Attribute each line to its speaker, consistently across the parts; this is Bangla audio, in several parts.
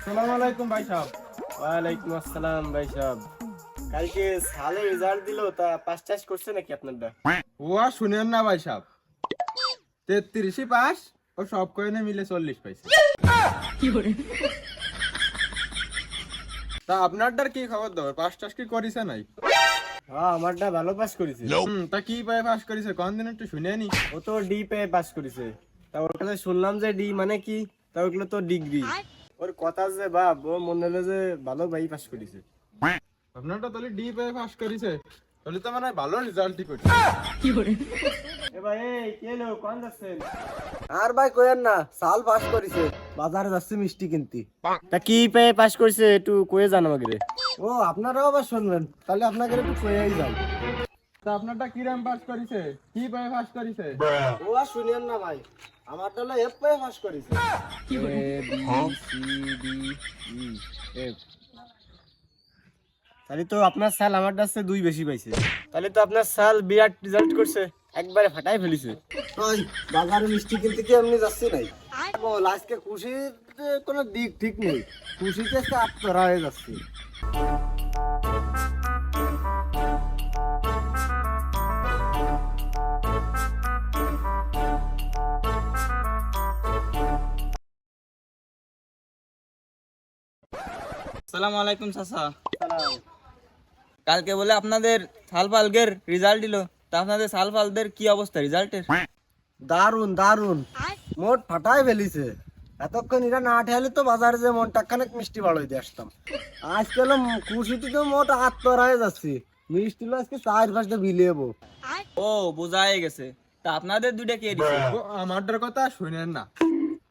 Speaker 1: আসসালামু আলাইকুম ভাই সাহেব।
Speaker 2: ওয়ালাইকুম আসসালাম ভাই সাহেব। কালকে সালে রেজাল্ট দিলো তা পাস টাস করছে নাকি আপনারটা
Speaker 1: ও আর শুনেন না ভাই সাহেব। তেত্রিশই পাস ও সব কয়নে মিলে চল্লিশ পাইছে। তা আপনারটার কি খবর দাও পাস টাস কি করিছে নাই?
Speaker 2: হ্যাঁ আমারটা ভালো পাস করেছে।
Speaker 1: হুম তা কি পায়ে পাস করিছে? কোন দিন একটু শুনে নি।
Speaker 2: ও তো ডি পেয়ে পাস করেছে। তা ওর কাছে শুনলাম যে ডি মানে কি? তা ওগুলো তো ডিগ্রি ওর কথা যে বাপ ও মনে হলো যে ভালো ভাই পাস করেছে।
Speaker 1: আপনারটা তাহলে ডি পেয়ে পাস করিছে। তাহলে তো মানে ভালো রেজাল্টই করছে।
Speaker 2: এ ভাই এই কে লো কোন যাচ্ছেন?
Speaker 3: আর ভাই কইেন না সাল পাস করিছে। বাজারে যাচ্ছে মিষ্টি কিনতি।
Speaker 2: তা কি পেয়ে পাস করেছে একটু কয়ে জান আমাকে
Speaker 3: ও আপনারাও আবার শুনবেন। তাহলে আপনাকে একটু কইয়াই যাই
Speaker 1: তা আপনারটা কিরাম পাস করিছে? কি পায়ে পাস করিছে?
Speaker 3: ও আর শুনেন না ভাই আমারটা হলো এফ পাস করিছে।
Speaker 2: তাহলে তো আপনার সাল আমার কাছে দুই বেশি পাইছে। তাহলে তো আপনার সাল বিরাট রেজাল্ট করছে একবারে ফাটাই ফেলিছে।
Speaker 3: ওই বাজারে মিষ্টি কিনতে কি এমনি যাচ্ছি নাই? বল আজকে খুশিতে কোনো দিক ঠিক নেই। খুশিতে আত্মরা হয়ে যাচ্ছি।
Speaker 4: সালাম আলাইকুম চাচা। কালকে বলে আপনাদের সালফালগের রেজাল্ট দিল। তা আপনাদের সালফালদের কি অবস্থা রেজাল্টের
Speaker 3: দারুণ দারুণ মোট ফাটাই ফেলিছে। এতক্ষণ এরা না ঠেলে তো বাজারে যে মনটা খানেক মিষ্টি বাড়াই দিয়ে আসতাম। আজকে হলো খুশিতে তো মোট আত্মরা হয়ে যাচ্ছি। মিষ্টি আজকে চার পাঁচটা বিলিয়েবো
Speaker 4: ও বোঝাই গেছে। তা আপনাদের দুইটা কে দিছে?
Speaker 1: ও কথা শুনেন না।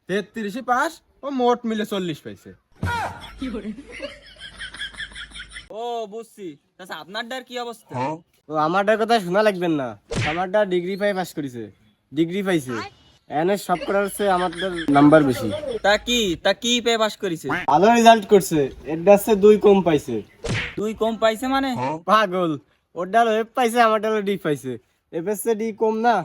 Speaker 1: তেত্রিশে পাস ও মোট মিলে চল্লিশ পাইছে।
Speaker 4: ও বুঝছি। চাচা আপনারটার কি অবস্থা?
Speaker 2: ও আমারটার কথা শোনা লাগবেন না। আমারটা ডিগ্রি পাই পাস করেছে। ডিগ্রি পাইছে। এনে সব করার হচ্ছে আমাদের নাম্বার বেশি।
Speaker 4: তা কি? তা কি পেয়ে পাস করেছে?
Speaker 2: ভালো রেজাল্ট করছে। এর হচ্ছে দুই কম পাইছে।
Speaker 4: তুই কম পাইছে মানে?
Speaker 2: পাগল। ওর ডাল এফ পাইছে আমার ডাল ডি পাইছে। এফ এস ডি কম না?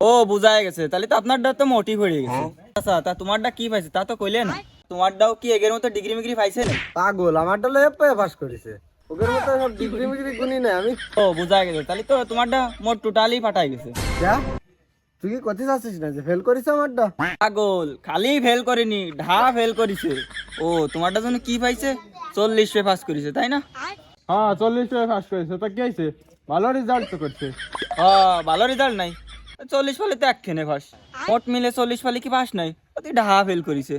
Speaker 4: ও বোঝাই গেছে। তাহলে তো আপনারটা তো মোটিভ হয়ে গেছে। আচ্ছা তা তোমারটা কি পাইছে? তা তো কইলে না তোমারটাও কি এগের মতো ডিগ্রি মিগ্রি পাইছে? না
Speaker 3: পাগল আমারটা পাই পাস করেছে। ওদের মতো সব ডিগ্রি মিগ্রি গুনি না আমি
Speaker 4: ও বোঝাই গেছে। তাহলে তো তোমারটা মোট টোটালি ফাটাই গেছে।
Speaker 3: যা। তুই কি কথা চাচ্ছিস না যে ফেল করিস আমারটা
Speaker 4: পাগল খালি ফেল করেনি ঢা ফেল করেছে। ও তোমারটা জন্য কি পাইছে? চল্লিশ পে পাস করেছে তাই না?
Speaker 1: হ্যাঁ চল্লিশ পায়ে পাস করেছে। তা কি হয়েছে ভালো রেজাল্ট তো করছে।
Speaker 4: হ ভালো রেজাল্ট নাই। চল্লিশ ফালে তো একখানে পাস মোট মিলে চল্লিশ ফালে কি পাস নাই? তুই ঢা ফেল করেছে।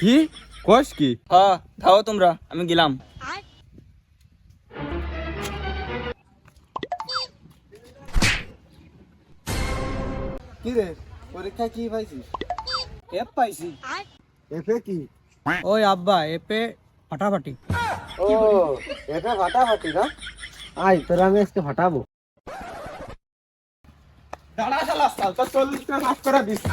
Speaker 1: কি? কোষ কি?
Speaker 4: হ ধাও তোমরা আমি গেলাম।
Speaker 3: কি রে? পরীক্ষায় কি পাইছিস?
Speaker 4: এফ পাইছি।
Speaker 3: এফে কি?
Speaker 4: ওই আব্বা এপে ফাটাফাটি।
Speaker 3: ও এফে ফাটাফাটি না? আয় তোর আমি আজকে ফাটাবো
Speaker 1: দাঁড়া শালা সাল তো চল্লিশ পায়ে পাস করে দিচ্ছি